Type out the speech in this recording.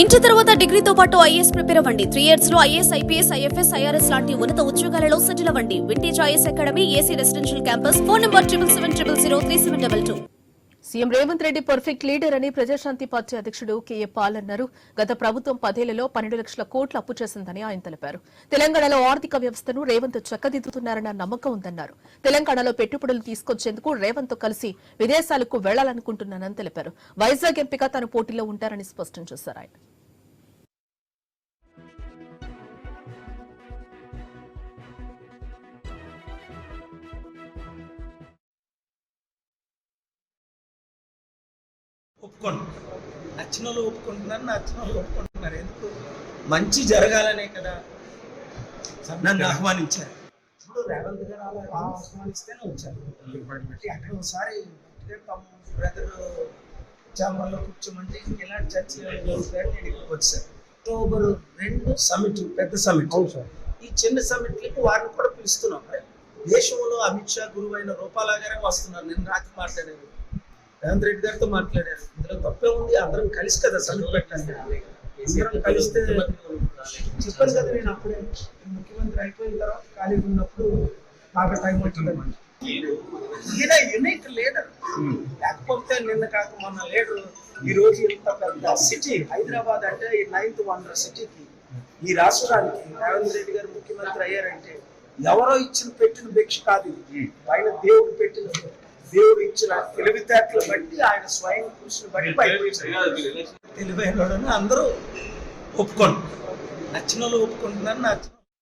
ఇంటి తర్వాత డిగ్రీతో పాటు ఐఏఎస్ ప్రిపేర్ అవ్వండి. త్రీ ఇయర్స్లో ఐఏఎస్ ఐపీఎస్ ఐఎఫ్ఎస్ ఐఆర్ఎస్ లాంటి ఉన్నత ఉద్యోగాలలో సెటిల్ అవ్వండి. Vintage IS academy AC residential campus phone number triple seven triple zero three seven double two CM Revanth Reddy perfect leader అని ప్రజాశాంతి పార్టీ అధ్యక్షుడు కేఏ పాల్ అన్నారు. గత ప్రభుత్వం పదేళ్ళలో పన్నెండు లక్షల కోట్లు అప్పు చేసిందని ఆయన తెలిపారు. తెలంగాణలో ఆర్థిక వ్యవస్థను రేవంత్ చక్కదిద్దుతున్నారన్న నమ్మకం ఉందన్నారు. తెలంగాణలో పెట్టుబడులు తీసుకొచ్చేందుకు రేవంత్ కలిసి విదేశాలకు వెళ్ళాలనుకుంటున్నానని తెలిపారు. వైజాగ్ ఎంపిక తన పోటీలో ఉంటారని స్పష్టం చేశారు ఆయన. ఒప్పుకోండి నచ్చిన వాళ్ళు ఒప్పుకుంటున్నారు నచ్చిన వాళ్ళు ఒప్పుకుంటున్నారు. ఎందుకు? మంచి జరగాలనే కదా. నన్ను ఆహ్వానించారు. ఇప్పుడు రేవంత్ గారు అలా ఆహ్వానిస్తేనే వచ్చారు. అక్కడ ఒకసారి బ్రదర్ చాంబర్లో కూర్చోమంటే ఇలాంటి చర్చలు జరుగుతాయని నేను ఇక్కడికి వచ్చాను. అక్టోబర్ రెండు సమిట్ పెద్ద సమిట్ ఈ చిన్న సమిట్లకు వారిని కూడా పిలుస్తున్నాం. దేశంలో అమిత్ షా గురువైన రూపాలా గారే వస్తున్నారు. నేను రాత్రి మాట్లాడాను రేవంత్ రెడ్డి గారితో మాట్లాడారు. ఇందులో తప్పే ఉంది అందరం కలిసి కదా సమిట్ పెట్టండి అందరం కలిస్తే చెప్పాను కదా నేను అప్పుడే ముఖ్యమంత్రి అయిపోయిన తర్వాత ఖాళీగా ఉన్నప్పుడు బాగా టైం వచ్చిందన్నమాట ఈయన యునైట్ లీడర్. లేకపోతే నిన్న కాక మొన్న లీడర్ ఈ రోజు ఇంత పెద్ద సిటీ హైదరాబాద్ అంటే ఈ నైన్త్ వండర్ సిటీకి ఈ రాష్ట్రానికి రేవంత్ రెడ్డి గారు ముఖ్యమంత్రి అయ్యారంటే ఎవరో ఇచ్చిన పెట్టిన భిక్ష కాదు పైన ఆయన దేవుడు పెట్టిన ఇచ్చిన తెలివితేటలు బట్టి ఆయన స్వయం కృషిని బట్టి పైకి వచ్చారు. తెలివైన అందరూ ఒప్పుకోండి నచ్చిన వాళ్ళు ఒప్పుకుంటున్నారు నచ్చిన